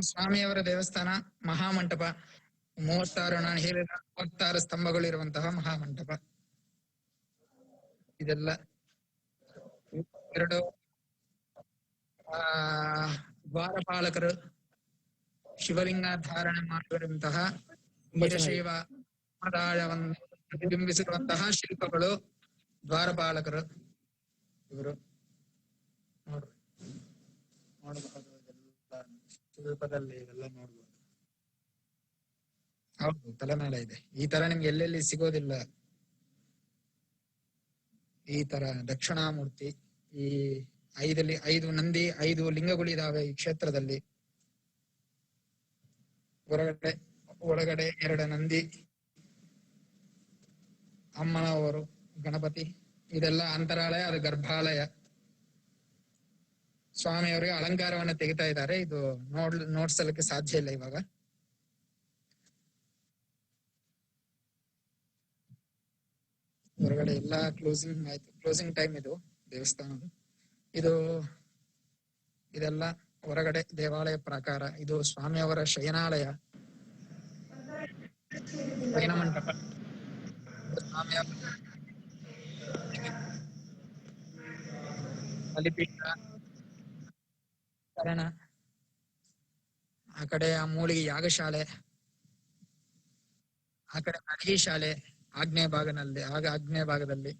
ಸ್ವಾಮಿಯವರ ದೇವಸ್ಥಾನ ಮಹಾಮಂಟಪ. ಮೂವತ್ತಾರು ನಾನು ಹೇಳಿದ ಮೂವತ್ತಾರು ಸ್ತಂಭಗಳಿರುವಂತಹ ಮಹಾಮಂಟಪ. ಇದೆಲ್ಲ ಎರಡು, ಆ, ದ್ವಾರಪಾಲಕರು ಶಿವಲಿಂಗ ಧಾರಣೆ ಮಾಡಿರುವಂತಹ ವೀರಶೈವ ಪ್ರತಿಬಿಂಬಿಸಿರುವಂತಹ ಶಿಲ್ಪಗಳು ದ್ವಾರಪಾಲಕರು ಇವರು. ಹೌದು ತಲೆನಾಡ ಇದೆ. ಈ ತರ ನಿಮ್ಗೆ ಎಲ್ಲೆಲ್ಲಿ ಸಿಗೋದಿಲ್ಲ. ಈ ತರ ದಕ್ಷಿಣಾಮೂರ್ತಿ, ಈ ಐದಲ್ಲಿ ಐದು ನಂದಿ, ಐದು ಲಿಂಗಗಳಿದಾವೆ ಈ ಕ್ಷೇತ್ರದಲ್ಲಿ. ಹೊರಗಡೆ, ಒಳಗಡೆ ಎರಡು ನಂದಿ, ಅಮ್ಮನವರು, ಗಣಪತಿ, ಇದೆಲ್ಲ ಅಂತರಾಲಯ ಅದು ಗರ್ಭಾಲಯ. ಸ್ವಾಮಿಯವರಿಗೆ ಅಲಂಕಾರವನ್ನ ತೆಗಿತಾ ಇದ್ದಾರೆ. ಇದು ನೋಡ್, ನೋಡ್ಸಲಿಕ್ಕೆ ಸಾಧ್ಯ ಇಲ್ಲ ಇವಾಗ. ಹೊರಗಡೆ ಎಲ್ಲಾ ಕ್ಲೋಸಿಂಗ್ ಕ್ಲೋಸಿಂಗ್ ಟೈಮ್ ಇದು ದೇವಸ್ಥಾನದ ಇದು, ಇದೆಲ್ಲ ಹೊರಗಡೆ ದೇವಾಲಯ ಪ್ರಾಕಾರ. ಇದು ಸ್ವಾಮಿಯವರ ಶಯನಾಲಯ. ಶಯನ ಮಂಟಪ. ಸ್ವಾಮಿಯವರ ಬಲಿಪೀಠ ಶರಣ ಆ ಕಡೆ ಆ ಮೂಲಿಗೆ ಯಾಗಶಾಲೆ ಆ ಕಡೆ ಅಡಿಗೆ ಶಾಲೆ, ಆಗ್ನೇಯ ಭಾಗನಲ್ಲಿ, ಆಗ ಆಗ್ನೇಯ ಭಾಗದಲ್ಲಿ.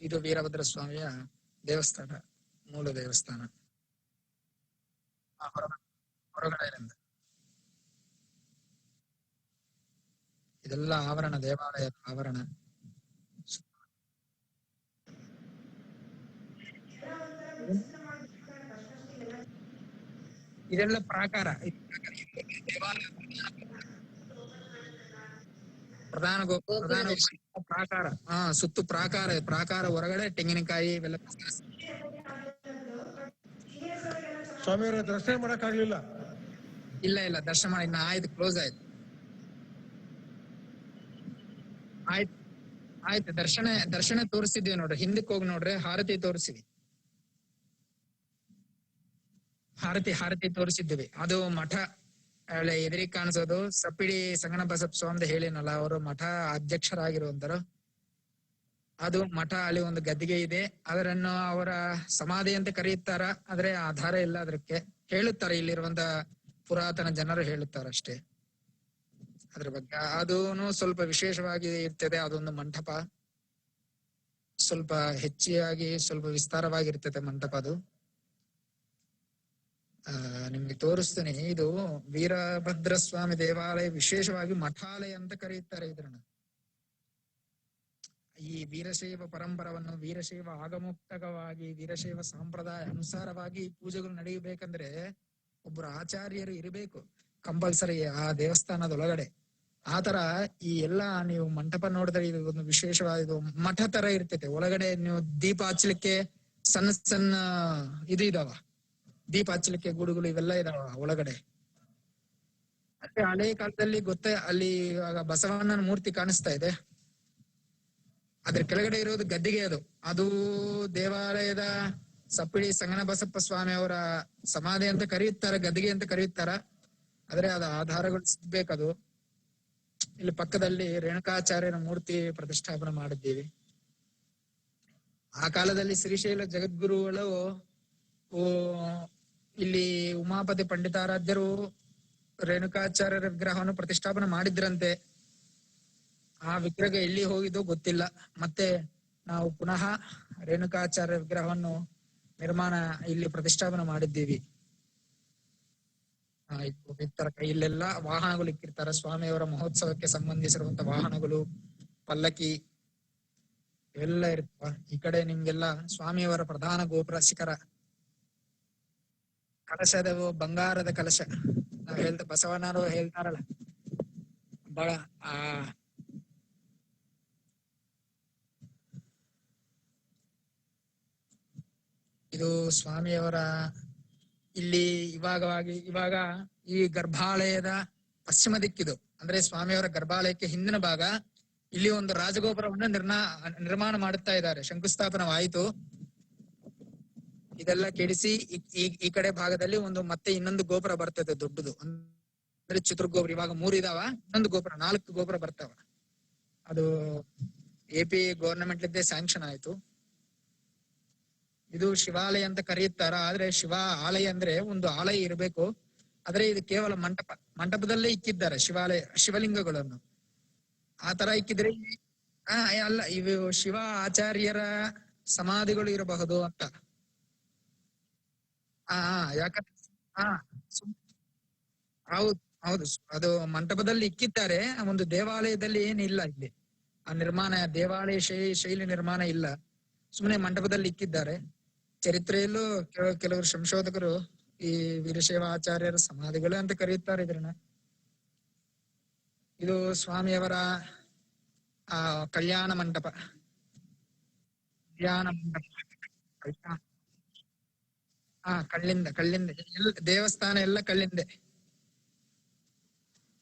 ಇದು ವೀರಭದ್ರ ಸ್ವಾಮಿಯ ದೇವಸ್ಥಾನ, ಮೂಲ ದೇವಸ್ಥಾನ. ಹೊರಗಡೆಯಿಂದ ಇದೆಲ್ಲ ಆವರಣ, ದೇವಾಲಯ ಆವರಣ. ಇದೆಲ್ಲ ಪ್ರಾಕಾರ. ಪ್ರಧಾನ ಪ್ರಧಾನ ಪ್ರಾಕಾರ. ಹಾ ಸುತ್ತು ಪ್ರಾಕಾರ ಪ್ರಾಕಾರ ಹೊರಗಡೆ ತೆಂಗಿನಕಾಯಿ ಇವೆಲ್ಲ ಸ್ವಾಮಿಯವರ ದರ್ಶನ ಮಾಡಕ್ ಆಗ್ಲಿಲ್ಲ ಇಲ್ಲ ಇಲ್ಲ ದರ್ಶನ ಮಾಡಿ ಇನ್ನ ಆಯ್ತು ಕ್ಲೋಸ್ ಆಯ್ತು. ಆಯ್ತು ಆಯ್ತು ದರ್ಶನ ದರ್ಶನ ತೋರಿಸಿದ್ವಿ ನೋಡ್ರಿ. ಹಿಂದಕ್ಕೆ ಹೋಗಿ ನೋಡ್ರಿ ಹಾರತಿ ತೋರಿಸಿವಿ. ಹಾರತಿ ಹಾರತಿ ತೋರಿಸಿದ್ವಿ ಅದು ಮಠ ಎದುರಿ ಕಾಣಿಸೋದು. ಸಪ್ಪಿಡಿ ಸಂಗಣ ಬಸಪ್ಪ ಸ್ವಾಮಿ ಹೇಳಿನಲ್ಲ ಅವರು ಮಠ ಅಧ್ಯಕ್ಷರಾಗಿರುವಂತರು. ಅದು ಮಠ ಅಲ್ಲಿ ಒಂದು ಗದ್ದಿಗೆ ಇದೆ. ಅದರನ್ನು ಅವರ ಸಮಾಧಿ ಅಂತ ಕರೆಯುತ್ತಾರ? ಆದ್ರೆ ಆಧಾರ ಇಲ್ಲ ಅದಕ್ಕೆ. ಹೇಳುತ್ತಾರೆ ಇಲ್ಲಿರುವಂತ ಪುರಾತನ ಜನರು ಹೇಳುತ್ತಾರೆ ಅಷ್ಟೇ. ಅದ್ರ ಬಗ್ಗೆ. ಅದೂನು ಸ್ವಲ್ಪ ವಿಶೇಷವಾಗಿ ಇರ್ತದೆ, ಅದೊಂದು ಮಂಟಪ. ಸ್ವಲ್ಪ ಹೆಚ್ಚಿಯಾಗಿ, ಸ್ವಲ್ಪ ವಿಸ್ತಾರವಾಗಿರ್ತದೆ ಮಂಟಪ ಅದು. ನಿಮ್ಗೆ ತೋರಿಸ್ತೇನೆ. ಇದು ವೀರಭದ್ರ ಸ್ವಾಮಿ ದೇವಾಲಯ ವಿಶೇಷವಾಗಿ ಮಠಾಲಯ ಅಂತ ಕರೆಯುತ್ತಾರೆ ಇದನ್ನ ಈ ವೀರಶೈವ ಪರಂಪರವನ್ನು, ವೀರಶೈವ ಆಗಮುಕ್ತಕವಾಗಿ, ವೀರಶೈವ ಸಂಪ್ರದಾಯ ಅನುಸಾರವಾಗಿ ಪೂಜೆಗಳು ನಡೆಯಬೇಕಂದ್ರೆ ಒಬ್ಬರು ಆಚಾರ್ಯರು ಇರಬೇಕು ಕಂಪಲ್ಸರಿ ಆ ದೇವಸ್ಥಾನದೊಳಗಡೆ. ಆತರ ಈ ಎಲ್ಲಾ ನೀವು ಮಂಟಪ ನೋಡಿದ್ರೆ ಇದು ಒಂದು ವಿಶೇಷವಾದ ಇದು ಮಠ ತರ ಇರ್ತೈತೆ. ಒಳಗಡೆ ನೀವು ದೀಪ ಹಚ್ಚಲಿಕ್ಕೆ ಸಣ್ಣ ಸಣ್ಣ ಇದು ಇದಾವ. ದೀಪ ಹಚ್ಚಲಿಕ್ಕೆ ಗೂಡುಗಳು ಇವೆಲ್ಲ ಇದಾವ ಒಳಗಡೆ. ಮತ್ತೆ ಹಳೆ ಕಾಲದಲ್ಲಿ ಗೊತ್ತೇ, ಅಲ್ಲಿ ಇವಾಗ ಬಸವಣ್ಣನ ಮೂರ್ತಿ ಕಾಣಿಸ್ತಾ ಇದೆ. ಅದ್ರ ಕೆಳಗಡೆ ಇರೋದು ಗದ್ದಿಗೆ ಅದು. ಅದು ದೇವಾಲಯದ ಸಪ್ಪಿಡಿ ಸಂಗಣ ಬಸಪ್ಪ ಸ್ವಾಮಿ ಅವರ ಸಮಾಧಿ ಅಂತ ಕರೆಯುತ್ತಾರೆ, ಗದ್ದಿಗೆ ಅಂತ ಕರೆಯುತ್ತಾರ. ಆದ್ರೆ ಅದ ಆಧಾರಗಳು ಸಿಗ್ಬೇಕದು. ಇಲ್ಲಿ ಪಕ್ಕದಲ್ಲಿ ರೇಣುಕಾಚಾರ್ಯನ ಮೂರ್ತಿ ಪ್ರತಿಷ್ಠಾಪನೆ ಮಾಡಿದ್ದೀವಿ. ಆ ಕಾಲದಲ್ಲಿ ಶ್ರೀಶೈಲ ಜಗದ್ಗುರುಗಳು ಇಲ್ಲಿ ಉಮಾಪತಿ ಪಂಡಿತಾರಾಧ್ಯರು ರೇಣುಕಾಚಾರ್ಯರ ವಿಗ್ರಹವನ್ನು ಪ್ರತಿಷ್ಠಾಪನೆ ಮಾಡಿದ್ರಂತೆ. ಆ ವಿಗ್ರಹ ಎಲ್ಲಿ ಹೋಗಿದ್ದು ಗೊತ್ತಿಲ್ಲ. ಮತ್ತೆ ನಾವು ಪುನಃ ರೇಣುಕಾಚಾರ್ಯ ವಿಗ್ರಹವನ್ನು ನಿರ್ಮಾಣ ಇಲ್ಲಿ ಪ್ರತಿಷ್ಠಾಪನೆ ಮಾಡಿದ್ದೀವಿ. ಇಲ್ಲೆಲ್ಲ ವಾಹನಗಳು ಇಕ್ಕಿರ್ತಾರೆ. ಸ್ವಾಮಿಯವರ ಮಹೋತ್ಸವಕ್ಕೆ ಸಂಬಂಧಿಸಿರುವಂತ ವಾಹನಗಳು, ಪಲ್ಲಕ್ಕಿ ಇವೆಲ್ಲ ಇರ್ತಾವ ಈ ಕಡೆ ನಿಮ್ಗೆಲ್ಲ ಸ್ವಾಮಿಯವರ ಪ್ರಧಾನ ಗೋಪುರ, ಶಿಖರ. ಕಲಶದ ಬಂಗಾರದ ಕಲಶ. ನಾವ್ ಹೇಳ್ತ ಬಸವಣ್ಣರು ಹೇಳ್ತಾರಲ್ಲ ಬಹಳ ಆ, ಇದು ಸ್ವಾಮಿಯವರ ಇಲ್ಲಿ ಇವಾಗವಾಗಿ, ಇವಾಗ ಈ ಗರ್ಭಾಲಯದ ಪಶ್ಚಿಮ ದಿಕ್ಕಿದು. ಅಂದ್ರೆ ಸ್ವಾಮಿಯವರ ಗರ್ಭಾಲಯಕ್ಕೆ ಹಿಂದಿನ ಭಾಗ, ಇಲ್ಲಿ ಒಂದು ರಾಜಗೋಪುರವನ್ನು ನಿರ್ಮಾಣ ಮಾಡುತ್ತಾ ಇದ್ದಾರೆ. ಶಂಕುಸ್ಥಾಪನವಾಯಿತು. ಇದೆಲ್ಲ ಕೆಡಿಸಿ ಈ- ಕಡೆ ಭಾಗದಲ್ಲಿ ಒಂದು ಮತ್ತೆ ಇನ್ನೊಂದು ಗೋಪುರ ಬರ್ತದೆ ದೊಡ್ಡದು. ಅಂದ್ರೆ ಚಿತ್ರಗೋಪುರ, ಇವಾಗ ಮೂರ್ ಇದಾವ, ಇನ್ನೊಂದು ಗೋಪುರ, ನಾಲ್ಕು ಗೋಪುರ ಬರ್ತಾವ. ಅದು ಎ ಪಿ ಗವರ್ನಮೆಂಟ್ ಇದ್ದೇ ಸ್ಯಾಂಕ್ಷನ್ ಆಯ್ತು. ಇದು ಶಿವಾಲಯ ಅಂತ ಕರೆಯುತ್ತಾರ, ಆದ್ರೆ ಶಿವ ಆಲಯ ಅಂದ್ರೆ ಒಂದು ಆಲಯ ಇರಬೇಕು. ಆದ್ರೆ ಇದು ಕೇವಲ ಮಂಟಪ, ಮಂಟಪದಲ್ಲೇ ಇಕ್ಕಿದ್ದಾರೆ ಶಿವಾಲಯ, ಶಿವಲಿಂಗಗಳನ್ನು. ಆ ತರ ಇಕ್ಕಿದ್ರೆ ಅಲ್ಲ, ಇವು ಶಿವ ಆಚಾರ್ಯರ ಸಮಾಧಿಗಳು ಇರಬಹುದು ಅಂತ. ಆ, ಯಾಕಂದ್ರೆ ಹಾ ಹೌದು ಹೌದು. ಅದು ಮಂಟಪದಲ್ಲಿ ಇಕ್ಕಿದ್ದಾರೆ. ಒಂದು ದೇವಾಲಯದಲ್ಲಿ ಏನಿಲ್ಲ ಇಲ್ಲಿ. ಆ ನಿರ್ಮಾಣ ದೇವಾಲಯ ಶೈ- ಶೈಲಿ ನಿರ್ಮಾಣ ಇಲ್ಲ. ಸುಮ್ಮನೆ ಮಂಟಪದಲ್ಲಿ ಇಕ್ಕಿದ್ದಾರೆ. ಚರಿತ್ರೆಯಲ್ಲೂ ಕೆಲ- ಕೆಲವರು ಸಂಶೋಧಕರು ಈ ವೀರಶೈವ ಆಚಾರ್ಯರ ಸಮಾಧಿಗಳು ಅಂತ ಕರೆಯುತ್ತಾರೆ ಇದ್ರನ್ನ ಇದು ಸ್ವಾಮಿಯವರ ಆ ಕಲ್ಯಾಣ ಮಂಟಪ. ಕಲ್ಯಾಣ ಮಂಟಪ. ಹಾ ಕಳ್ಳಿಂದ ಕಳ್ಳಿಂದ ಎಲ್ಲ ದೇವಸ್ಥಾನ ಎಲ್ಲ ಕಳ್ಳಿಂದೆ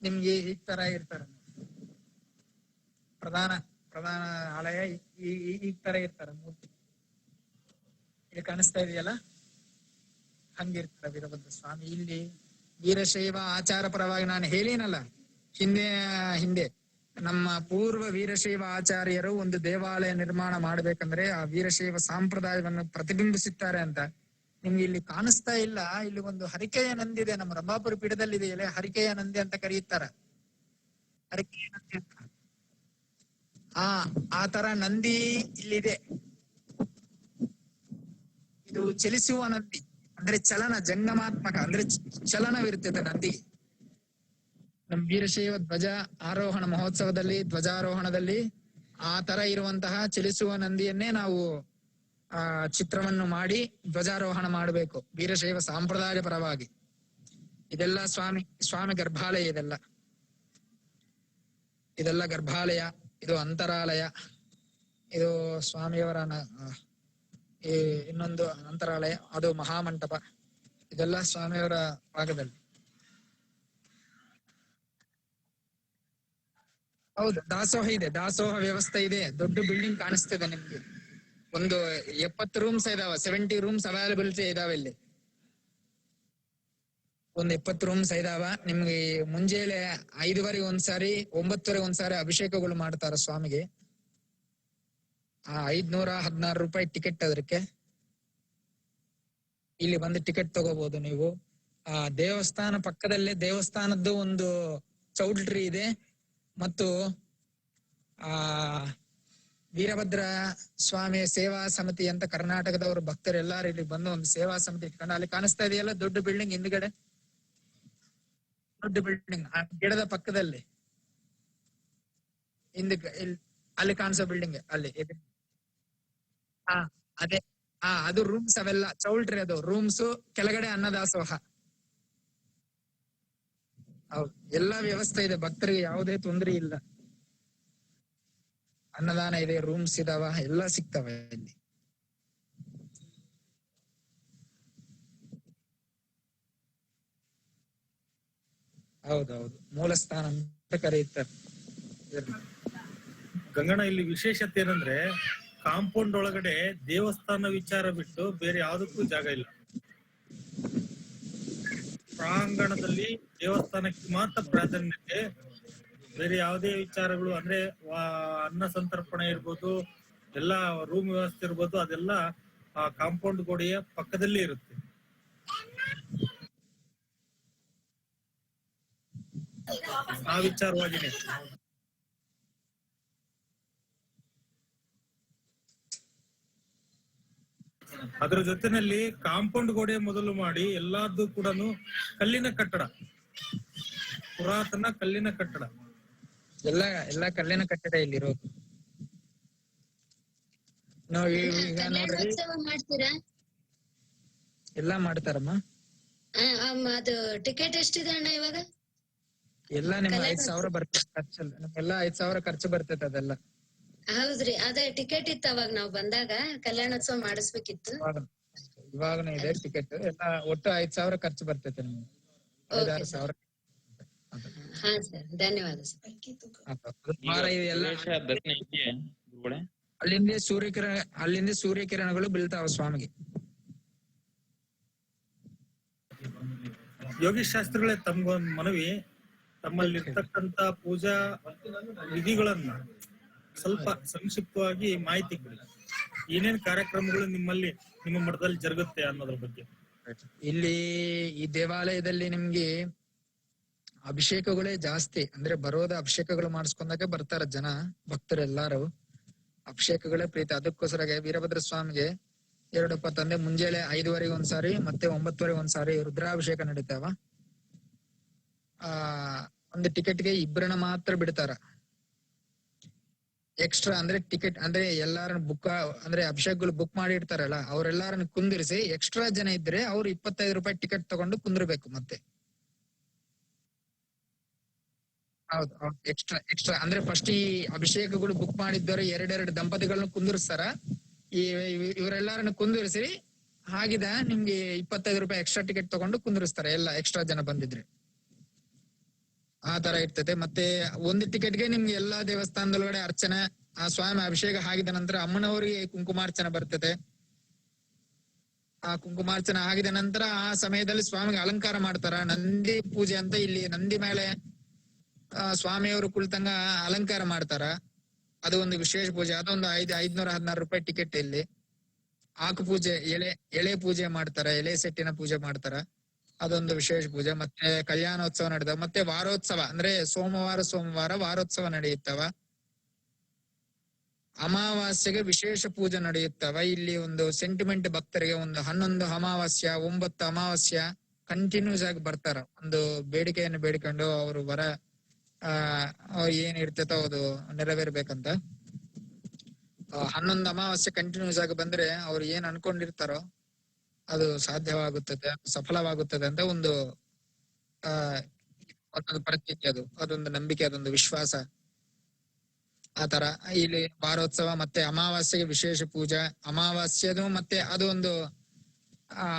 ನಿಮ್ಗೆ ಈ ತರ ಇರ್ತಾರ. ಪ್ರಧಾನ ಪ್ರಧಾನ ಆಲಯ ಈ ತರ ಇರ್ತಾರ ಮೂರ್ತಿ. ಇಲ್ಲಿ ಕಾಣಿಸ್ತಾ ಇದೆಯಲ್ಲ? ಹಂಗಿರ್ತಾರ ವೀರಭದ್ರ ಸ್ವಾಮಿ. ಇಲ್ಲಿ ವೀರಶೈವ ಆಚಾರ ಪರವಾಗಿ ನಾನು ಹೇಳೇನಲ್ಲ, ಹಿಂದೆ ಹಿಂದೆ. ನಮ್ಮ ಪೂರ್ವ ವೀರಶೈವ ಆಚಾರ್ಯರು ಒಂದು ದೇವಾಲಯ ನಿರ್ಮಾಣ ಮಾಡ್ಬೇಕಂದ್ರೆ ಆ ವೀರಶೈವ ಸಂಪ್ರದಾಯವನ್ನು ಪ್ರತಿಬಿಂಬಿಸುತ್ತಾರೆ ಅಂತ. ನಿಮ್ಗೆ ಇಲ್ಲಿ ಕಾಣಿಸ್ತಾ ಇಲ್ಲ. ಇಲ್ಲಿ ಒಂದು ಹರಿಕೆಯ ನಂದಿ ಇದೆ. ನಮ್ಮ ರಂಭಾಪುರ ಪೀಠದಲ್ಲಿ ಇದೆಯಲ್ಲ ಹರಿಕೆಯ ನಂದಿ ಅಂತ ಕರೆಯುತ್ತಾರ. ಹರಿಕೆಯ ನಂದಿ ಅಂತ. ಆ ಆ ತರ ನಂದಿ ಇಲ್ಲಿದೆ. ಇದು ಚಲಿಸುವ ನಂದಿ. ಅಂದ್ರೆ ಚಲನ, ಜಂಗಮಾತ್ಮಕ, ಅಂದ್ರೆ ಚಲನವಿರುತ್ತದೆ ನಂದಿ. ನಮ್ ವೀರಶೈವ ಧ್ವಜ ಆರೋಹಣ ಮಹೋತ್ಸವದಲ್ಲಿ, ಧ್ವಜಾರೋಹಣದಲ್ಲಿ ಆ ತರ ಇರುವಂತಹ ಚಲಿಸುವ ನಂದಿಯನ್ನೇ ನಾವು ಆ, ಚಿತ್ರವನ್ನು ಮಾಡಿ ಧ್ವಜಾರೋಹಣ ಮಾಡಬೇಕು. ವೀರಶೈವ ಸಾಂಪ್ರದಾಯ ಪರವಾಗಿ. ಇದೆಲ್ಲ ಸ್ವಾಮಿ ಸ್ವಾಮಿ ಗರ್ಭಾಲಯ ಇದೆಲ್ಲ. ಇದೆಲ್ಲ ಗರ್ಭಾಲಯ, ಇದು ಅಂತರಾಲಯ, ಇದು ಸ್ವಾಮಿಯವರ ಈ ಇನ್ನೊಂದು ಅಂತರಾಲಯ, ಅದು ಮಹಾಮಂಟಪ. ಇದೆಲ್ಲ ಸ್ವಾಮಿಯವರ ಭಾಗದಲ್ಲಿ. ಹೌದು, ದಾಸೋಹ ಇದೆ, ದಾಸೋಹ ವ್ಯವಸ್ಥೆ ಇದೆ, ದೊಡ್ಡ ಬಿಲ್ಡಿಂಗ್ ಕಾಣಿಸ್ತಿದೆ ನಿಮ್ಗೆ. ಒಂದು ಎಪ್ಪತ್ತು ರೂಮ್ಸ್ ಇದಾವ ಸೆವೆಂಟಿ ರೂಮ್ಸ್ ಅವೈಲಬಿಲಿಟಿ ಇದಾವೆ ಇಲ್ಲಿ. ಒಂದ್ ಎಪ್ಪತ್ತು ರೂಮ್ಸ್ ಇದಾವ. ನಿಮ್ಗೆ ಮುಂಜಾನೆ ಐದುವರೆ ಒಂದ್ಸಾರಿ, ಒಂಬತ್ತುವರೆ ಒಂದ್ಸಾರಿ ಅಭಿಷೇಕಗಳು ಮಾಡ್ತಾರ ಸ್ವಾಮಿಗೆ. ಆ ಐದ್ನೂರ ಹದಿನಾರು ರೂಪಾಯಿ ಟಿಕೆಟ್ ಅದಕ್ಕೆ. ಇಲ್ಲಿ ಬಂದು ಟಿಕೆಟ್ ತಗೋಬಹುದು ನೀವು. ಆ ದೇವಸ್ಥಾನ ಪಕ್ಕದಲ್ಲೇ, ದೇವಸ್ಥಾನದ್ದು ಒಂದು ಚೌಲ್ಟ್ರಿ ಇದೆ. ಮತ್ತು ಆ ವೀರಭದ್ರ ಸ್ವಾಮಿ ಸೇವಾ ಸಮಿತಿ ಅಂತ ಕರ್ನಾಟಕದವರು ಭಕ್ತರೆಲ್ಲಾರು ಇಲ್ಲಿ ಬಂದು ಒಂದು ಸೇವಾ ಸಮಿತಿ ಇಟ್ಕೊಂಡು ಅಲ್ಲಿ ಕಾಣಿಸ್ತಾ ಇದೆಯಲ್ಲ ದೊಡ್ಡ ಬಿಲ್ಡಿಂಗ್ ಹಿಂದ್ಗಡೆ? ದೊಡ್ಡ ಬಿಲ್ಡಿಂಗ್ ಆ ಗಿಡದ ಪಕ್ಕದಲ್ಲಿ. ಹಿಂದ ಅಲ್ಲಿ ಕಾಣಿಸೋ ಬಿಲ್ಡಿಂಗ್ ಅಲ್ಲಿ. ಹಾ ಅದೇ. ಹಾ ಅದು ರೂಮ್ಸ್ ಅವೆಲ್ಲ. ಚೌಲ್ಟ್ರಿ ಅದು. ರೂಮ್ಸ್ ಕೆಳಗಡೆ ಅನ್ನದಾಸೋಹ. ಹೌದು. ಎಲ್ಲಾ ವ್ಯವಸ್ಥೆ ಇದೆ. ಭಕ್ತರಿಗೆ ಯಾವುದೇ ತೊಂದರೆ ಇಲ್ಲ. ಅನ್ನದಾನ ಇದೆ ರೂಮ್ಸ್ ಇದಾವ, ಎಲ್ಲ ಸಿಗ್ತವೆ ಇಲ್ಲಿ. ಹೌದೌದು, ಮೂಲ ಸ್ಥಾನ ಅಂತ ಕರೆಯುತ್ತಾರೆ. ಗಂಗಣ ಇಲ್ಲಿ ವಿಶೇಷತೆ ಏನಂದ್ರೆ, ಕಾಂಪೌಂಡ್ ಒಳಗಡೆ ದೇವಸ್ಥಾನ ವಿಚಾರ ಬಿಟ್ಟು ಬೇರೆ ಯಾವುದಕ್ಕೂ ಜಾಗ ಇಲ್ಲ. ಪ್ರಾಂಗಣದಲ್ಲಿ ದೇವಸ್ಥಾನಕ್ಕೆ ಮಾತ್ರ ಪ್ರಾಧಾನ್ಯತೆ ಬೇರೆ ಯಾವುದೇ ವಿಚಾರಗಳು, ಅಂದ್ರೆ ಅನ್ನ ಸಂತರ್ಪಣೆ ಇರ್ಬೋದು, ಎಲ್ಲ ರೂಮ್ ವ್ಯವಸ್ಥೆ ಇರ್ಬೋದು, ಅದೆಲ್ಲ, ಆ ಕಾಂಪೌಂಡ್ ಗೋಡೆಯ ಪಕ್ಕದಲ್ಲೇ ಇರುತ್ತೆ. ಆ ವಿಚಾರವಾಗಿನೇ ಅದರ ಜೊತೆನಲ್ಲಿ ಕಾಂಪೌಂಡ್ ಗೋಡೆ ಮೊದಲು ಮಾಡಿ, ಎಲ್ಲಾದ್ದು ಕೂಡ ಕಲ್ಲಿನ ಕಟ್ಟಡ. ಪುರಾತನ ಕಲ್ಲಿನ ಕಟ್ಟಡ. ಎಲ್ಲ ಎಲ್ಲ ಕಲ್ಯಾಣ ಕಟ್ಟಡ ಇಲ್ಲಿರೋದು. ನಾವು ಈಗ ನೋಡ್ರಿ. ಕಲ್ಯಾಣೋತ್ಸವ ಮಾಡ್ತೀರಾ? ಎಲ್ಲಾ ಮಾಡ್ತಾರಮ್ಮ. ಆ, ಅಮ್, ಅದು ಟಿಕೆಟ್ ಎಷ್ಟಿದೆ ಅಣ್ಣ ಇವಾಗ? ಎಲ್ಲ ನಿಮ್ಮ ಐದ್ ಸಾವಿರ ಬರ್ತದೆ ಖರ್ಚಲ್ಲ ನಮ್ಗೆಲ್ಲ ಐದ್ ಸಾವಿರ ಖರ್ಚು ಬರ್ತೈತೆ ಅದೆಲ್ಲ. ಹೌದ್ರಿ ಅದೇ ಟಿಕೆಟ್ ಇತ್ತು ಅವಾಗ ನಾವ್ ಬಂದಾಗ ಕಲ್ಯಾಣೋತ್ಸವ ಮಾಡಿಸ್ಬೇಕಿತ್ತು. ಇವಾಗ ಇವಾಗನೂ ಇದೆ ಟಿಕೆಟ್ ಎಲ್ಲ ಒಟ್ಟು ಐದ್ ಸಾವಿರ ಖರ್ಚು ಬರ್ತೈತೆ ನಿಮ್ಗೆ. ಐದಾರು ಸಾವಿರ. ಧನ್ಯವಾದ ಅಲ್ಲಿಂದ ಸೂರ್ಯಕಿರಣ ಅಲ್ಲಿಂದ ಸೂರ್ಯಕಿರಣಗಳು ಬೀಳ್ತಾವ ಸ್ವಾಮಿಗೆ. ಯೋಗಿ ಶಾಸ್ತ್ರಿಗಳೇ ತಮ್ಗೊಂದ್ ಮನವಿ ತಮ್ಮಲ್ಲಿರ್ತಕ್ಕಂತ ಪೂಜಾ ವಿಧಿಗಳನ್ನ ಸ್ವಲ್ಪ ಸಂಕ್ಷಿಪ್ತವಾಗಿ ಮಾಹಿತಿ ಕೊಡಿ. ಏನೇನ್ ಕಾರ್ಯಕ್ರಮಗಳು ನಿಮ್ಮಲ್ಲಿ ನಿಮ್ಮ ಮಠದಲ್ಲಿ ಜರುಗುತ್ತೆ ಅನ್ನೋದ್ರ ಬಗ್ಗೆ. ಇಲ್ಲಿ ಈ ದೇವಾಲಯದಲ್ಲಿ ನಿಮ್ಗೆ ಅಭಿಷೇಕಗಳೇ ಜಾಸ್ತಿ, ಅಂದ್ರೆ ಬರೋದ ಅಭಿಷೇಕಗಳು ಮಾಡಿಸ್ಕೊಂಡಾಗೆ ಬರ್ತಾರ ಜನ ಭಕ್ತರೆಲ್ಲಾರು ಅಭಿಷೇಕಗಳೇ ಪ್ರೀತಿ. ಅದಕ್ಕೋಸ್ಕರ ವೀರಭದ್ರ ಸ್ವಾಮಿಗೆ ಎರಡು ತಂದೆ ಮುಂಜಾನೆ ಐದುವರೆಗೆ ಒಂದ್ಸಾರಿ, ಮತ್ತೆ ಒಂಬತ್ತುವರೆಗೆ ಒಂದ್ಸಾರಿ ರುದ್ರಾಭಿಷೇಕ ನಡೀತಾವ. ಆ, ಒಂದು ಟಿಕೆಟ್ಗೆ ಇಬ್ಬರನ್ನ ಮಾತ್ರ ಬಿಡ್ತಾರ. ಎಕ್ಸ್ಟ್ರಾ ಅಂದ್ರೆ ಟಿಕೆಟ್, ಅಂದ್ರೆ ಎಲ್ಲಾರನ್ನ ಬುಕ್, ಅಂದ್ರೆ ಅಭಿಷೇಕಗಳು ಬುಕ್ ಮಾಡಿ ಇಡ್ತಾರಲ್ಲ ಅವ್ರೆಲ್ಲಾರನ್ನ ಕುಂದಿರಿಸಿ ಎಕ್ಸ್ಟ್ರಾ ಜನ ಇದ್ರೆ ಅವ್ರು ಇಪ್ಪತ್ತೈದು ರೂಪಾಯಿ ಟಿಕೆಟ್ ತಗೊಂಡು ಕುಂದಿರ್ಬೇಕು ಮತ್ತೆ. ಹೌದು ಎಕ್ಸ್ಟ್ರಾ ಎಕ್ಸ್ಟ್ರಾ ಅಂದ್ರೆ ಫಸ್ಟ್ ಈ ಅಭಿಷೇಕಗಳು ಬುಕ್ ಮಾಡಿದ್ದವರು ಎರಡೆರಡು ದಂಪತಿಗಳನ್ನ ಕುಂದಿರ್ಸ್ತಾರ. ಈ, ಇವ್- ಇವರೆಲ್ಲಾರನ್ನ ಕುಂದಿರಿಸಿ, ಹಾಗಿದ ನಿಮ್ಗೆ ಇಪ್ಪತ್ತೈದು ರೂಪಾಯಿ ಎಕ್ಸ್ಟ್ರಾ ಟಿಕೆಟ್ ತಗೊಂಡು ಕುಂದಿರಿಸ್ತಾರೆ, ಎಲ್ಲ ಎಕ್ಸ್ಟ್ರಾ ಜನ ಬಂದಿದ್ರೆ. ಆ ತರ ಇರ್ತದೆ. ಮತ್ತೆ ಒಂದು ಟಿಕೆಟ್ಗೆ ನಿಮ್ಗೆ ಎಲ್ಲಾ ದೇವಸ್ಥಾನದೊಳಗಡೆ ಅರ್ಚನೆ, ಆ ಸ್ವಾಮಿ ಅಭಿಷೇಕ ಆಗಿದ ನಂತರ ಅಮ್ಮನವರಿಗೆ ಕುಂಕುಮಾರ್ಚನೆ ಬರ್ತದೆ. ಆ ಕುಂಕುಮಾರ್ಚನೆ ಆಗಿದ ನಂತರ ಆ ಸಮಯದಲ್ಲಿ ಸ್ವಾಮಿಗೆ ಅಲಂಕಾರ ಮಾಡ್ತಾರ. ನಂದಿ ಪೂಜೆ ಅಂತ ಇಲ್ಲಿ ನಂದಿ ಮೇಲೆ ಸ್ವಾಮಿಯವರು ಕುಳಿತಂಗ ಅಲಂಕಾರ ಮಾಡ್ತಾರ. ಅದು ಒಂದು ವಿಶೇಷ ಪೂಜೆ. ಅದೊಂದು ಐದ್, ಐದ್ನೂರ, ಹದಿನಾರು ರೂಪಾಯಿ ಟಿಕೆಟ್ ಇಲ್ಲಿ. ಆಕು ಪೂಜೆ, ಎಲೆ ಎಲೆ ಪೂಜೆ ಮಾಡ್ತಾರ, ಎಲೆ ಸೆಟ್ಟಿನ ಪೂಜೆ ಮಾಡ್ತಾರ. ಅದೊಂದು ವಿಶೇಷ ಪೂಜೆ. ಮತ್ತೆ ಕಲ್ಯಾಣೋತ್ಸವ ನಡೆದ ಮತ್ತೆ ವಾರೋತ್ಸವ, ಅಂದ್ರೆ ಸೋಮವಾರ ಸೋಮವಾರ ವಾರೋತ್ಸವ ನಡೆಯುತ್ತವ. ಅಮಾವಾಸ್ಯೆಗೆ ವಿಶೇಷ ಪೂಜೆ ನಡೆಯುತ್ತವ. ಇಲ್ಲಿ ಒಂದು ಸೆಂಟಿಮೆಂಟ್ ಭಕ್ತರಿಗೆ ಒಂದು ಹನ್ನೊಂದು ಅಮಾವಾಸ್ಯ, ಒಂಬತ್ತು ಅಮಾವಾಸ್ಯ ಕಂಟಿನ್ಯೂಸ್ ಆಗಿ ಬರ್ತಾರ. ಒಂದು ಬೇಡಿಕೆಯನ್ನು ಬೇಡಿಕೊಂಡು ಅವರು ಅವ್ರ್ ಏನ್ ಇರ್ತೈತೋ ಅದು ನೆರವೇರ್ಬೇಕಂತ. ಆ, ಹನ್ನೊಂದು ಅಮಾವಾಸ್ಯೆ ಕಂಟಿನ್ಯೂಸ್ ಆಗಿ ಬಂದ್ರೆ ಅವ್ರು ಏನ್ ಅನ್ಕೊಂಡಿರ್ತಾರೋ ಅದು ಸಾಧ್ಯವಾಗುತ್ತದೆ ಸಫಲವಾಗುತ್ತದೆ ಅಂತ ಒಂದು ಆ ಒಂದೊಂದು ಪ್ರತೀತಿ ಅದು ಅದೊಂದು ನಂಬಿಕೆ ಅದೊಂದು ವಿಶ್ವಾಸ. ಆತರ ಇಲ್ಲಿ ವಾರೋತ್ಸವ ಮತ್ತೆ ಅಮಾವಾಸ್ಯೆಗೆ ವಿಶೇಷ ಪೂಜೆ ಅಮಾವಾಸ್ಯದು ಮತ್ತೆ ಅದು ಒಂದು ಆ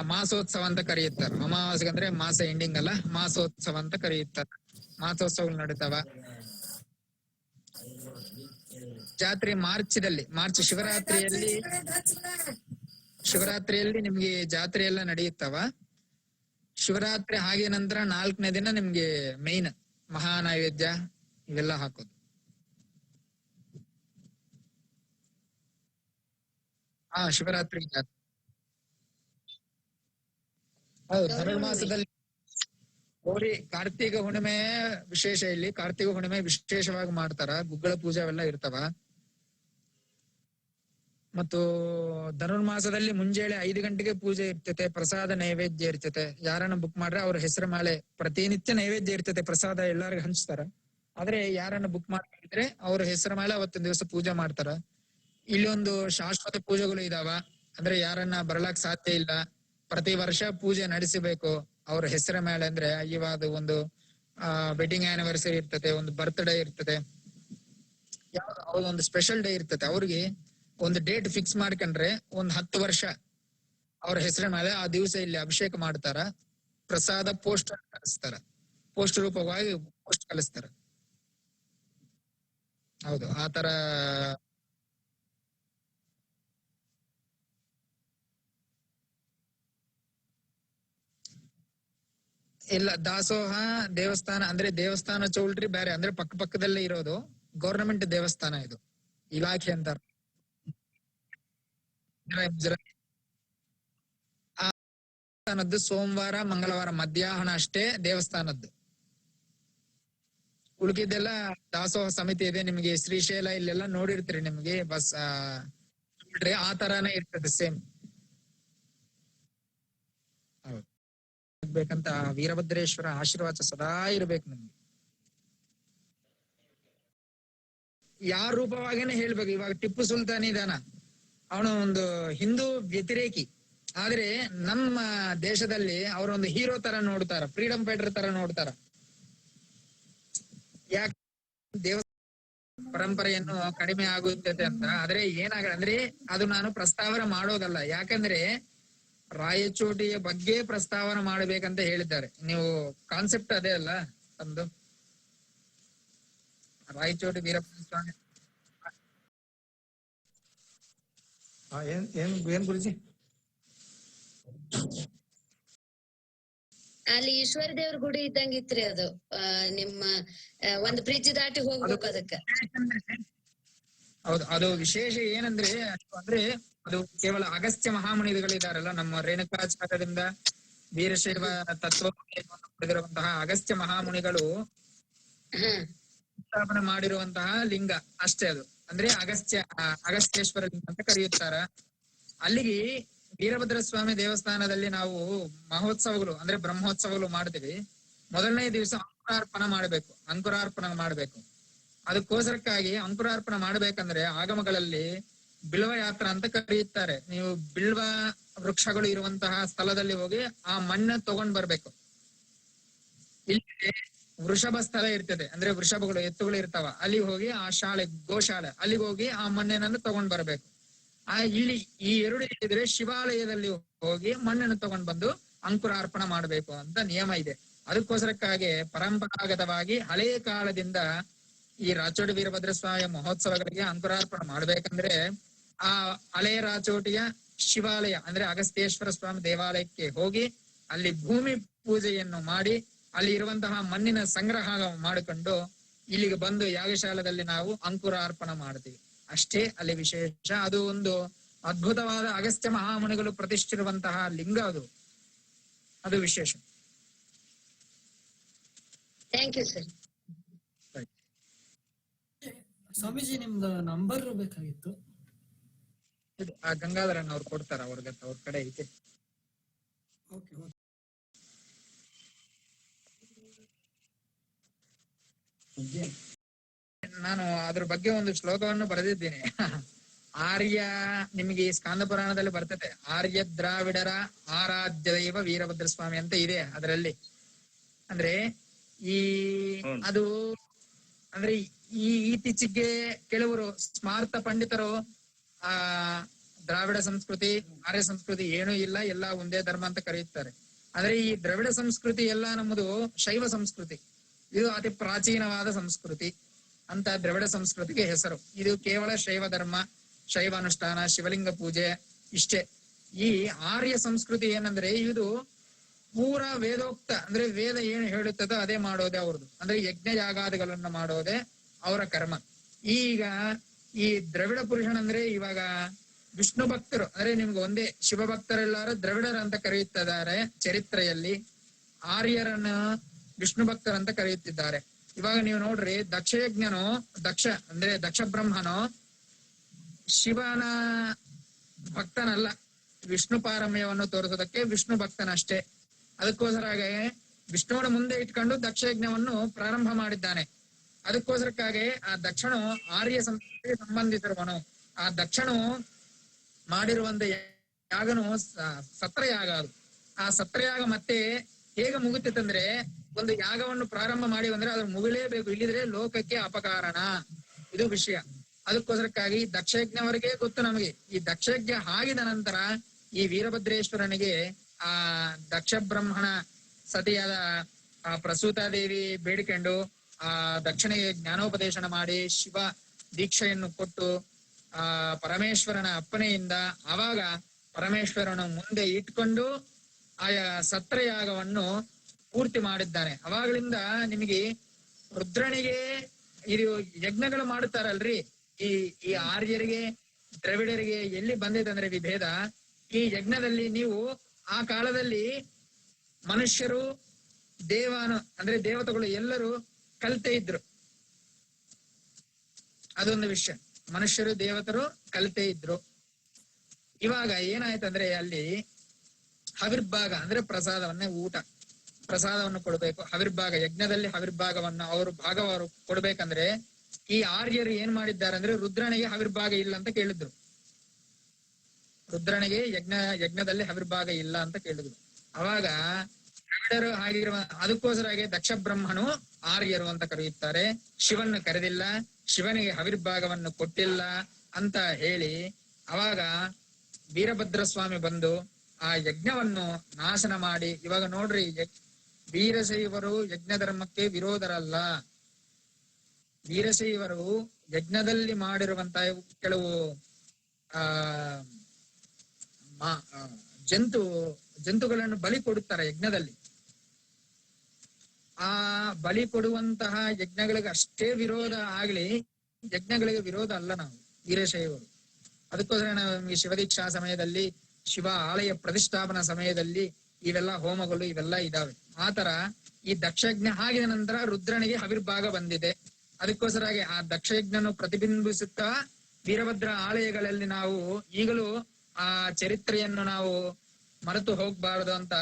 ಮಾಸೋತ್ಸವ ಅಂತ ಕರೆಯುತ್ತಾರೆ. ಅಮಾವಾಸ್ಯೆ ಅಂದ್ರೆ ಮಾಸ ಎಂಡಿಂಗ್ ಅಲ್ಲ, ಮಾಸೋತ್ಸವ ಅಂತ ಕರೆಯುತ್ತಾರೆ. ಮಾಸೋತ್ಸವಗಳು ನಡೀತಾವ. ಜಾತ್ರೆ ಮಾರ್ಚ್ದಲ್ಲಿ ಮಾರ್ಚ್ ಶಿವರಾತ್ರಿಯಲ್ಲಿ ಶಿವರಾತ್ರಿಯಲ್ಲಿ ನಿಮ್ಗೆ ಜಾತ್ರೆ ಎಲ್ಲ ನಡೆಯುತ್ತವ. ಶಿವರಾತ್ರಿ ಹಾಗೆ ನಂತರ ನಾಲ್ಕನೇ ದಿನ ನಿಮ್ಗೆ ಮೇನ್ ಮಹಾ ನೈವೇದ್ಯ ಇವೆಲ್ಲ ಹಾಕೋದು. ಹಾ ಶಿವರಾತ್ರಿ ಜಾತ್ರೆ. ಧನುರ್ಮಾಸದಲ್ಲಿ ಗೌರಿ ಕಾರ್ತಿಕ ಹುಣ್ಣಿಮೆ ವಿಶೇಷ ಇಲ್ಲಿ. ಕಾರ್ತಿಕ ಹುಣ್ಣಿಮೆ ವಿಶೇಷವಾಗಿ ಮಾಡ್ತಾರ. ಗುಗ್ಗಳ ಪೂಜೆ ಅವೆಲ್ಲ ಇರ್ತಾವ. ಮತ್ತು ಧನುರ್ಮಾಸದಲ್ಲಿ ಮುಂಜಾನೆ ಐದು ಗಂಟೆಗೆ ಪೂಜೆ ಇರ್ತೈತೆ ಪ್ರಸಾದ ನೈವೇದ್ಯ ಇರ್ತೈತೆ. ಯಾರನ್ನ ಬುಕ್ ಮಾಡ್ರೆ ಅವ್ರ ಹೆಸರು ಮೇಲೆ ಪ್ರತಿನಿತ್ಯ ನೈವೇದ್ಯ ಇರ್ತೈತೆ ಪ್ರಸಾದ ಎಲ್ಲಾರ್ಗು ಹಂಚ್ತಾರ. ಆದ್ರೆ ಯಾರನ್ನ ಬುಕ್ ಮಾಡಿದ್ರೆ ಅವ್ರ ಹೆಸರ ಮೇಲೆ ಅವತ್ತಿನ ದಿವಸ ಪೂಜೆ ಮಾಡ್ತಾರ. ಇಲ್ಲಿ ಒಂದು ಶಾಶ್ವತ ಪೂಜೆಗಳು ಇದಾವ. ಅಂದ್ರೆ ಯಾರನ್ನ ಬರ್ಲಾಕ್ ಸಾಧ್ಯ ಇಲ್ಲ. ಪ್ರತಿ ವರ್ಷ ಪೂಜೆ ನಡೆಸಬೇಕು. ಅವ್ರ ಹೆಸರ ಮೇಲೆ ಅಂದ್ರೆ ಇವಾಗ ಒಂದು, ಆ ವೆಡ್ಡಿಂಗ್ ಆನಿವರ್ಸರಿ ಇರ್ತದೆ, ಒಂದು ಬರ್ತ್ಡೇ ಇರ್ತದೆ. ಯಾವ್ದು ಅವ್ರದೊಂದು ಸ್ಪೆಷಲ್ ಡೇ ಇರ್ತದೆ. ಅವ್ರಿಗೆ ಒಂದು ಡೇಟ್ ಫಿಕ್ಸ್ ಮಾಡ್ಕೊಂಡ್ರೆ ಒಂದ್ ಹತ್ತು ವರ್ಷ ಅವ್ರ ಹೆಸರ ಮೇಲೆ ಆ ದಿವಸ ಇಲ್ಲಿ ಅಭಿಷೇಕ ಮಾಡ್ತಾರ. ಪ್ರಸಾದ ಪೋಸ್ಟ್ ಕಲಿಸ್ತಾರ ಪೋಸ್ಟ್ ರೂಪವಾಗಿ ಪೋಸ್ಟ್ ಕಲಿಸ್ತಾರ ಹೌದು, ಆ ತರ ಇಲ್ಲ, ದಾಸೋಹ, ದೇವಸ್ಥಾನ, ಅಂದ್ರೆ ದೇವಸ್ಥಾನ ಚೌಲ್ಟ್ರಿ ಬೇರೆ ಅಂದ್ರೆ ಪಕ್ಕ ಪಕ್ಕದಲ್ಲೇ ಇರೋದು. ಗವರ್ನಮೆಂಟ್ ದೇವಸ್ಥಾನ ಇದು. ಇಲಾಖೆ ಅಂತಾರ ದೇವಸ್ಥಾನದ್ದು ಸೋಮವಾರ, ಮಂಗಳವಾರ ಮಧ್ಯಾಹ್ನ ಅಷ್ಟೇ ದೇವಸ್ಥಾನದ್ದು. ಉಳ್ಕಿದ್ದೆಲ್ಲ ದಾಸೋಹ ಸಮಿತಿ ಇದೆ. ನಿಮ್ಗೆ ಶ್ರೀಶೈಲ ಇಲ್ಲೆಲ್ಲ ನೋಡಿರ್ತೀರಿ ನಿಮ್ಗೆ ಬಸ್, ಆ ತರಾನೇ ಇರ್ತದೆ ಸೇಮ್ ಹೌದು ಬೇಕಂತ ಆ ವೀರಭದ್ರೇಶ್ವರ ಆಶೀರ್ವಾದ ಸದಾ ಇರ್ಬೇಕು ನಮ್ಗೆ. ಯಾರ ರೂಪವಾಗೇನೆ ಹೇಳ್ಬೇಕು, ಇವಾಗ ಟಿಪ್ಪು ಸುಲ್ತಾನ್ ಇದಾನ. ಅವನು ಒಂದು ಹಿಂದೂ ವ್ಯತಿರೇಕಿ. ಆದ್ರೆ ನಮ್ಮ ದೇಶದಲ್ಲಿ ಅವರೊಂದು ಹೀರೋ ತರ ನೋಡ್ತಾರ, ಫ್ರೀಡಂ ಫೈಟರ್ ತರ ನೋಡ್ತಾರ. ಯಾಕೆ ದೇವ ಪರಂಪರೆಯನ್ನು ಕಡಿಮೆ ಆಗುತ್ತದೆ ಅಂತ. ಆದ್ರೆ ಏನಾಗ ಅಂದ್ರೆ ಅದು ನಾನು ಪ್ರಸ್ತಾವನೆ ಮಾಡೋದಲ್ಲ. ಯಾಕಂದ್ರೆ ರಾಯಚೋಟಿಯ ಬಗ್ಗೆ ಪ್ರಸ್ತಾವನೆ ಮಾಡಬೇಕಂತ ಹೇಳಿದ್ದಾರೆ. ನೀವು ಕಾನ್ಸೆಪ್ಟ್ ಅದೇ ಅಲ್ಲ ತಮ್ದು? ರಾಯಚೋಟಿ ವೀರಪ್ಪ ಸ್ವಾಮಿ. ಹಾ ಏನ್ ಏನ್ ಏನ್ ಗುರುಜಿ? ಅಲ್ಲಿ ಈಶ್ವರ ದೇವ್ರ ಗುಡಿ ಇದ್ದಂಗಿತ್ರಿ ಅದು. ಆ ನಿಮ್ಮ ಒಂದು ಒಂದ್ ಬ್ರಿಡ್ಜ್ ದಾಟಿ ಹೋಗ್ಬೇಕು ಅದಕ್ಕ. ಹೌದು ಅದು ವಿಶೇಷ ಏನಂದ್ರೆ ಅಂದ್ರೆ ಅದು ಕೇವಲ ಅಗಸ್ತ್ಯ ಮಹಾಮುನಿಗಳಿದಾರಲ್ಲ ನಮ್ಮ ರೇಣುಕಾಚಾರ್ಯರಿಂದ ವೀರಶೈವ ತತ್ವ ಪಡೆದಿರುವಂತಹ ಅಗಸ್ತ್ಯ ಮಹಾಮುನಿಗಳು ಸ್ಥಾಪನೆ ಮಾಡಿರುವಂತಹ ಲಿಂಗ ಅಷ್ಟೇ ಅದು. ಅಂದ್ರೆ ಅಗಸ್ತ್ಯ, ಅಗಸ್ತ್ಯೇಶ್ವರ ಲಿಂಗ ಅಂತ ಕರೆಯುತ್ತಾರ. ಅಲ್ಲಿಗೆ ವೀರಭದ್ರ ಸ್ವಾಮಿ ದೇವಸ್ಥಾನದಲ್ಲಿ ನಾವು ಮಹೋತ್ಸವಗಳು, ಅಂದ್ರೆ ಬ್ರಹ್ಮೋತ್ಸವಗಳು ಮಾಡ್ತೀವಿ. ಮೊದಲನೇ ದಿವಸ ಅಂಕುರಾರ್ಪಣ ಮಾಡ್ಬೇಕು ಅಂಕುರಾರ್ಪಣ ಮಾಡ್ಬೇಕು. ಅದಕ್ಕೋಸ್ಕರಕ್ಕಾಗಿ ಅಂಕುರಾರ್ಪಣ ಮಾಡ್ಬೇಕಂದ್ರೆ ಆಗಮಗಳಲ್ಲಿ ಬಿಲ್ವ ಯಾತ್ರ ಅಂತ ಕರೆಯುತ್ತಾರೆ. ನೀವು ಬಿಲ್ವ ವೃಕ್ಷಗಳು ಇರುವಂತಹ ಸ್ಥಳದಲ್ಲಿ ಹೋಗಿ ಆ ಮಣ್ಣ ತಗೊಂಡ್ ಬರ್ಬೇಕು. ಇಲ್ಲಿ ವೃಷಭ ಸ್ಥಳ ಇರ್ತದೆ. ಅಂದ್ರೆ ವೃಷಭಗಳು, ಎತ್ತುಗಳು ಇರ್ತಾವ. ಅಲ್ಲಿ ಹೋಗಿ ಆ ಶಾಲೆ, ಗೋಶಾಲೆ, ಅಲ್ಲಿಗೆ ಹೋಗಿ ಆ ಮಣ್ಣನ್ನು ತಗೊಂಡ್ ಬರ್ಬೇಕು. ಆ ಇಲ್ಲಿ ಈ ಎರಡು ಇದ್ರೆ ಶಿವಾಲಯದಲ್ಲಿ ಹೋಗಿ ಮಣ್ಣನ್ನು ತಗೊಂಡ್ ಬಂದು ಅಂಕುರ ಅಂಕುರಾರ್ಪಣ ಮಾಡಬೇಕು ಅಂತ ನಿಯಮ ಇದೆ. ಅದಕ್ಕೋಸ್ಕರಕ್ಕಾಗಿ ಪರಂಪರಾಗತವಾಗಿ ಹಳೆಯ ಕಾಲದಿಂದ ಈ ರಾಚೋಡಿ ವೀರಭದ್ರ ಸ್ವಾಮಿ ಮಹೋತ್ಸವಗಳಿಗೆ ಅಂಕುರಾರ್ಪಣೆ ಮಾಡ್ಬೇಕಂದ್ರೆ ಆ ಹಳೆಯ ರಾಚೋಟಿಯ ಶಿವಾಲಯ ಅಂದ್ರೆ ಅಗಸ್ತ್ಯೇಶ್ವರ ಸ್ವಾಮಿ ದೇವಾಲಯಕ್ಕೆ ಹೋಗಿ ಅಲ್ಲಿ ಭೂಮಿ ಪೂಜೆಯನ್ನು ಮಾಡಿ ಅಲ್ಲಿ ಇರುವಂತಹ ಮಣ್ಣಿನ ಸಂಗ್ರಹ ಮಾಡಿಕೊಂಡು ಇಲ್ಲಿಗೆ ಬಂದು ಯಾಗಶಾಲದಲ್ಲಿ ನಾವು ಅಂಕುರಾರ್ಪಣ ಮಾಡ್ತೀವಿ. ಅಷ್ಟೇ ಅಲ್ಲಿ ವಿಶೇಷ. ಅದು ಒಂದು ಅದ್ಭುತವಾದ ಅಗಸ್ತ್ಯ ಮಹಾಮುನಿಗಳು ಪ್ರತಿಷ್ಠಿರುವಂತಹ ಲಿಂಗ ಅದು. ಅದು ವಿಶೇಷ. ಥ್ಯಾಂಕ್ ಯು ಸರ್ ಸ್ವಾಮೀಜಿ ನಿಮ್ದು ನಂಬರ್ ಬೇಕಾಗಿತ್ತು. ಆ ಗಂಗಾಧರನ್ ಅವ್ರು ಕೊಡ್ತಾರ ಅವ್ರಿಗೆ ಅವ್ರ ಕಡೆ ಐತೆ ಓಕೆ ನಾನು ಅದ್ರ ಬಗ್ಗೆ ಒಂದು ಶ್ಲೋಕವನ್ನು ಬರೆದಿದ್ದೇನೆ. ಆರ್ಯ ನಿಮಗೆ ಈ ಸ್ಕಾಂದ ಪುರಾಣದಲ್ಲಿ ಬರ್ತದೆ. ಆರ್ಯ ದ್ರಾವಿಡರ ಆರಾಧ್ಯ ದೈವ ವೀರಭದ್ರ ಸ್ವಾಮಿ ಅಂತ ಇದೆ ಅದರಲ್ಲಿ. ಅಂದ್ರೆ ಈ ಅದು ಅಂದ್ರೆ ಈ ಇತ್ತೀಚೆಗೆ ಕೆಲವರು ಸ್ಮಾರ್ತ ಪಂಡಿತರು ಆ ದ್ರಾವಿಡ ಸಂಸ್ಕೃತಿ, ಆರ್ಯ ಸಂಸ್ಕೃತಿ ಏನೂ ಇಲ್ಲ, ಎಲ್ಲ ಒಂದೇ ಧರ್ಮ ಅಂತ ಕರೆಯುತ್ತಾರೆ. ಆದ್ರೆ ಈ ದ್ರವಿಡ ಸಂಸ್ಕೃತಿ ಎಲ್ಲ ನಮ್ಮದು ಶೈವ ಸಂಸ್ಕೃತಿ. ಇದು ಅತಿ ಪ್ರಾಚೀನವಾದ ಸಂಸ್ಕೃತಿ ಅಂತ ದ್ರವಿಡ ಸಂಸ್ಕೃತಿಗೆ ಹೆಸರು. ಇದು ಕೇವಲ ಶೈವ ಧರ್ಮ, ಶೈವ ಅನುಷ್ಠಾನ, ಶಿವಲಿಂಗ ಪೂಜೆ ಇಷ್ಟೇ. ಈ ಆರ್ಯ ಸಂಸ್ಕೃತಿ ಏನಂದ್ರೆ ಇದು ಪೂರ ವೇದೋಕ್ತ, ಅಂದ್ರೆ ವೇದ ಏನು ಹೇಳುತ್ತದೋ ಅದೇ ಮಾಡೋದೇ ಅವ್ರದ್ದು. ಅಂದ್ರೆ ಯಜ್ಞ ಯಾಗಾದಿಗಳನ್ನ ಮಾಡೋದೇ ಅವರ ಕರ್ಮ. ಈಗ ಈ ದ್ರವಿಡ ಪುರುಷನಂದ್ರೆ ಇವಾಗ ವಿಷ್ಣು ಭಕ್ತರು ಅಂದ್ರೆ ನಿಮ್ಗೆ ಒಂದೇ ಶಿವ ಭಕ್ತರೆಲ್ಲಾರು ದ್ರವಿಡರು ಅಂತ ಕರೆಯುತ್ತಿದ್ದಾರೆ ಚರಿತ್ರೆಯಲ್ಲಿ. ಆರ್ಯರನ್ನ ವಿಷ್ಣು ಭಕ್ತರಂತ ಕರೆಯುತ್ತಿದ್ದಾರೆ. ಇವಾಗ ನೀವು ನೋಡ್ರಿ, ದಕ್ಷಯಜ್ಞನು, ದಕ್ಷ ಅಂದ್ರೆ ದಕ್ಷ ಬ್ರಹ್ಮನು ಶಿವನ ಭಕ್ತನಲ್ಲ, ವಿಷ್ಣು ಪಾರಮ್ಯವನ್ನು ತೋರಿಸೋದಕ್ಕೆ ವಿಷ್ಣು ಭಕ್ತನಷ್ಟೇ. ಅದಕ್ಕೋಸ್ಕರ ವಿಷ್ಣುವನ ಮುಂದೆ ಇಟ್ಕೊಂಡು ದಕ್ಷಯಜ್ಞವನ್ನು ಪ್ರಾರಂಭ ಮಾಡಿದ್ದಾನೆ. ಅದಕ್ಕೋಸ್ಕರಕ್ಕಾಗಿ ಆ ದಕ್ಷನು ಆರ್ಯ ಸಂಸ್ಕೃತಿಗೆ ಸಂಬಂಧಿಸಿರುವನು ಆ ದಕ್ಷನು ಮಾಡಿರುವಂತ ಯಾಗನು ಸತ್ರಯಾಗ ಅದು. ಆ ಸತ್ರಯಾಗ ಮತ್ತೆ ಹೇಗೆ ಮುಗಿತಂದ್ರೆ ಒಂದು ಯಾಗವನ್ನು ಪ್ರಾರಂಭ ಮಾಡಿ ಅಂದ್ರೆ ಅದು ಮುಗಿಲೇಬೇಕು. ಇಲ್ಲಿದ್ರೆ ಲೋಕಕ್ಕೆ ಅಪಕಾರಣ ಇದು ವಿಷಯ. ಅದಕ್ಕೋಸ್ಕರಕ್ಕಾಗಿ ದಕ್ಷಯಜ್ಞವರಿಗೆ ಗೊತ್ತು ನಮಗೆ. ಈ ದಕ್ಷಯಜ್ಞ ಆಗಿದ ನಂತರ ಈ ವೀರಭದ್ರೇಶ್ವರನಿಗೆ ಆ ದಕ್ಷ ಬ್ರಹ್ಮಣ ಸತಿಯಾದ ಆ ಪ್ರಸೂತಾದೇವಿ ಬೇಡಿಕೊಂಡು ಆ, ದಕ್ಷಿಣೆಗೆ ಜ್ಞಾನೋಪದೇಶನ ಮಾಡಿ ಶಿವ ದೀಕ್ಷೆಯನ್ನು ಕೊಟ್ಟು, ಆ, ಪರಮೇಶ್ವರನ ಅಪ್ಪನೆಯಿಂದ ಆವಾಗ ಪರಮೇಶ್ವರನ ಮುಂದೆ ಇಟ್ಕೊಂಡು ಆಯಾ ಸತ್ರಯಾಗವನ್ನು ಪೂರ್ತಿ ಮಾಡಿದ್ದಾನೆ. ಅವಾಗಲಿಂದ ನಿಮಗೆ ರುದ್ರನಿಗೆ ಇದು ಯಜ್ಞಗಳು ಮಾಡುತ್ತಾರಲ್ರಿ? ಈ ಈ ಆರ್ಯರಿಗೆ, ದ್ರವಿಡರಿಗೆ ಎಲ್ಲಿ ಬಂದಿದ್ದಂದ್ರೆ ವಿಭೇದ? ಈ ಯಜ್ಞದಲ್ಲಿ ನೀವು ಆ ಕಾಲದಲ್ಲಿ ಮನುಷ್ಯರು, ದೇವಾನು, ಅಂದ್ರೆ ದೇವತೆಗಳು ಎಲ್ಲರೂ ಕಲಿತೆ ಇದ್ರು. ಅದೊಂದು ವಿಷಯ. ಮನುಷ್ಯರು, ದೇವತರು ಕಲಿತೆ ಇದ್ರು. ಇವಾಗ ಏನಾಯ್ತಂದ್ರೆ ಅಲ್ಲಿ ಹವಿರ್ಭಾಗ ಅಂದ್ರೆ ಪ್ರಸಾದವನ್ನೇ ಊಟ. ಪ್ರಸಾದವನ್ನು ಕೊಡ್ಬೇಕು. ಹವಿರ್ಭಾಗ, ಯಜ್ಞದಲ್ಲಿ ಹವಿರ್ಭಾಗವನ್ನು ಅವರು ಭಾಗವರು ಕೊಡ್ಬೇಕಂದ್ರೆ ಈ ಆರ್ಯರು ಏನ್ ಮಾಡಿದ್ದಾರೆ ಅಂದ್ರೆ ರುದ್ರನಿಗೆ ಹವಿರ್ಭಾಗ ಇಲ್ಲ ಅಂತ ಕೇಳಿದ್ರು. ರುದ್ರನಿಗೆ ಯಜ್ಞ, ಯಜ್ಞದಲ್ಲಿ ಹವಿರ್ಭಾಗ ಇಲ್ಲ ಅಂತ ಕೇಳಿದ್ರು. ಅವಾಗ ಆಗಿರುವ ಅದಕ್ಕೋಸ್ಕರಾಗಿ ದಕ್ಷ ಬ್ರಹ್ಮನು ಆರ್ಯರು ಅಂತ ಕರೆಯುತ್ತಾರೆ. ಶಿವನ್ನ ಕರೆದಿಲ್ಲ ಶಿವನಿಗೆ ಹವಿರ್ಭಾಗವನ್ನು ಕೊಟ್ಟಿಲ್ಲ ಅಂತ ಹೇಳಿ ಅವಾಗ ವೀರಭದ್ರ ಸ್ವಾಮಿ ಬಂದು ಆ ಯಜ್ಞವನ್ನು ನಾಶನ ಮಾಡಿ ಇವಾಗ ನೋಡ್ರಿ ವೀರಶೈವರು ಯಜ್ಞ ಧರ್ಮಕ್ಕೆ ವಿರೋಧರಲ್ಲ. ವೀರಶೈವರು ಯಜ್ಞದಲ್ಲಿ ಮಾಡಿರುವಂತಹ ಕೆಲವು ಆ, ಜಂತು ಜಂತುಗಳನ್ನು ಬಲಿ ಕೊಡುತ್ತಾರೆ ಯಜ್ಞದಲ್ಲಿ. ಆ ಬಲಿ ಕೊಡುವಂತಹ ಯಜ್ಞಗಳಿಗೆ ಅಷ್ಟೇ ವಿರೋಧ ಆಗ್ಲಿ, ಯಜ್ಞಗಳಿಗೆ ವಿರೋಧ ಅಲ್ಲ ನಾವು, ವೀರಶೈವರು. ಅದಕ್ಕೋಸ್ಕರ ನಾವು ಶಿವದೀಕ್ಷಾ ಸಮಯದಲ್ಲಿ, ಶಿವ ಆಲಯ ಪ್ರತಿಷ್ಠಾಪನಾ ಸಮಯದಲ್ಲಿ ಇವೆಲ್ಲ ಹೋಮಗಳು ಇವೆಲ್ಲ ಇದಾವೆ. ಆತರ ಈ ದಕ್ಷಯಜ್ಞ ಆಗಿದ ನಂತರ ರುದ್ರನಿಗೆ ಹವಿರ್ಭಾಗ ಬಂದಿದೆ. ಅದಕ್ಕೋಸ್ಕರಾಗಿ ಆ ದಕ್ಷಯಜ್ಞನು ಪ್ರತಿಬಿಂಬಿಸುತ್ತಾ ವೀರಭದ್ರ ಆಲಯಗಳಲ್ಲಿ ನಾವು ಈಗಲೂ ಆ ಚರಿತ್ರೆಯನ್ನು ನಾವು ಮರೆತು ಹೋಗ್ಬಾರದು ಅಂತ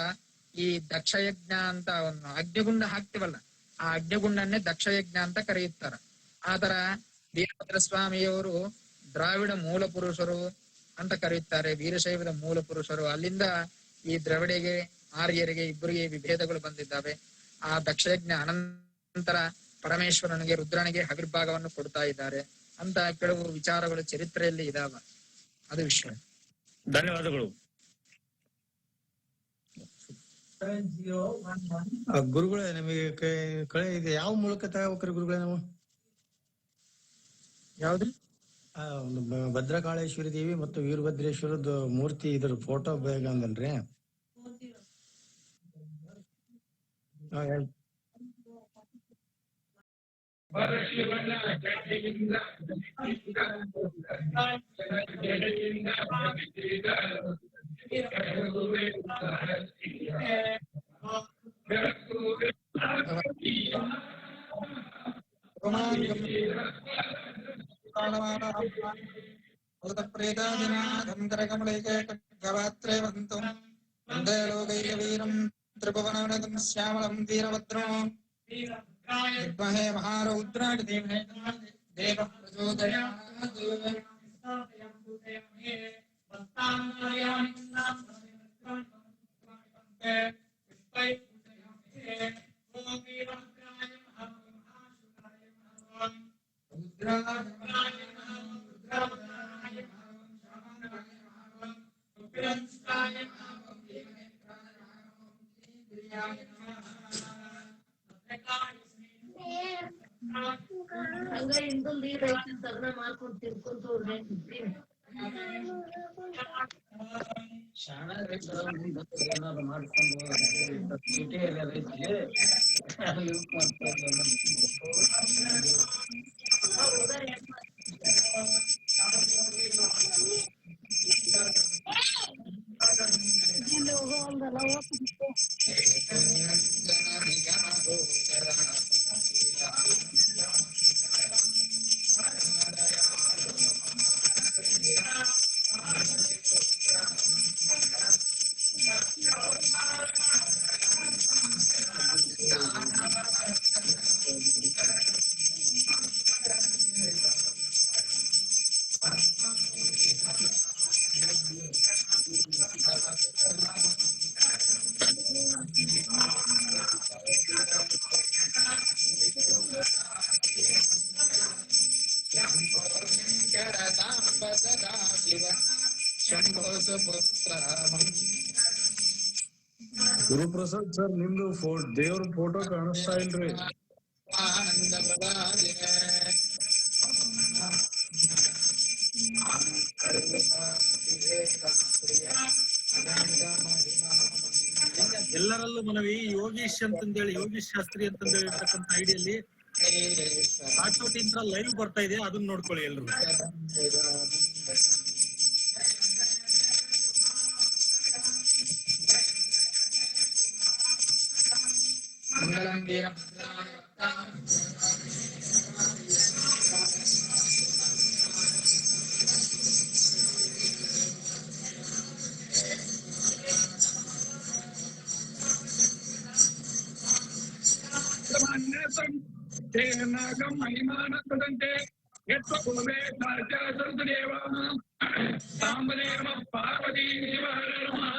ಈ ದಕ್ಷಯಜ್ಞ ಅಂತ ಒಂದು ಅಗ್ನಿಗುಂಡ ಹಾಕ್ತಿವಲ್ಲ, ಆ ಅಗ್ನಿಗುಂಡನ್ನೇ ದಕ್ಷಯಜ್ಞ ಅಂತ ಕರೆಯುತ್ತಾರ. ಆತರ ವೀರಭದ್ರ ಸ್ವಾಮಿಯವರು ದ್ರಾವಿಡ ಮೂಲ ಪುರುಷರು ಅಂತ ಕರೆಯುತ್ತಾರೆ. ವೀರಶೈವದ ಮೂಲ ಪುರುಷರು ಅಲ್ಲಿಂದ ಈ ದ್ರವಿಡೆಗೆ, ಆರ್ಯರಿಗೆ, ಇಬ್ಬರಿಗೆ ವಿಭೇದಗಳು ಬಂದಿದ್ದಾವೆ. ಆ ದಕ್ಷಯಜ್ಞ ಅನಂತರ ಪರಮೇಶ್ವರನಿಗೆ, ರುದ್ರನಿಗೆ ಹವಿರ್ಭಾಗವನ್ನು ಕೊಡ್ತಾ ಇದ್ದಾರೆ ಅಂತ ಕೆಲವು ವಿಚಾರಗಳು ಚರಿತ್ರೆಯಲ್ಲಿ ಇದಾವ. ಅದು ವಿಷಯ ಧನ್ಯವಾದಗಳು. ಗುರುಗಳೇ ನಿಮಗೆ ಕಳೆ ಇದೆ. ಯಾವ ಮೂಲಕ ತಗೋಬೇಕ್ರಿ ಗುರುಗಳೇ ನಾವು? ಯಾವ್ದ್ರಿ? ಒಂದು ಭದ್ರಕಾಳೇಶ್ವರಿ ದೇವಿ ಮತ್ತು ವೀರಭದ್ರೇಶ್ವರದ ಮೂರ್ತಿ ಇದ್ರ ಫೋಟೋ ಬೇಗ ಅಂದಲ್ರಿ ಹಾ, ಹೇಳ್- ಗವಾತ್ರೇ ಬಂತು ವಂದೇ ಲೋಕೈಕ ವೀರಂ ತ್ರಿಭುವನವನದಂ ಶ್ಯಾಮಲಂ ವೀರಭದ್ರೋ ವಿದ್ಮಹೇ ಹಂಗ ಹಿಂದೊಂದ್ ನೀರ್ ಐತಿ ಅಂತ ಅದನ್ನ ಮಾಡ್ಕೊಂಡ್ ತಿನ್ಕೊಂತ ಹೋದ್ರೆ ಶಂಕರದಾಂಬ ಸರ್ ನಿಮ್ದು ಫೋ ದೇವ್ರ ಫೋಟೋ ಕಾಣಿಸ್ತಾ ಇಲ್ರಿ ಎಲ್ಲರಲ್ಲೂ ಮನವಿ ಯೋಗೀಶ್ ಅಂತಂದೇಳಿ ಯೋಗೀಶ್ ಶಾಸ್ತ್ರಿ ಅಂತಂದೇಳಿ ಇರ್ತಕ್ಕಂಥ ಐಡಿಯಲ್ಲಿ ಆಟೋಟಿಂದ ಲೈವ್ ಬರ್ತಾ ಇದೆ ಅದನ್ನ ನೋಡ್ಕೊಳ್ಳಿ ಎಲ್ರು தேகம் அபிமானத்துடந்தே எத்தோவே சரசுதேவா தாம்பதேவ பார்வதி சிவரமா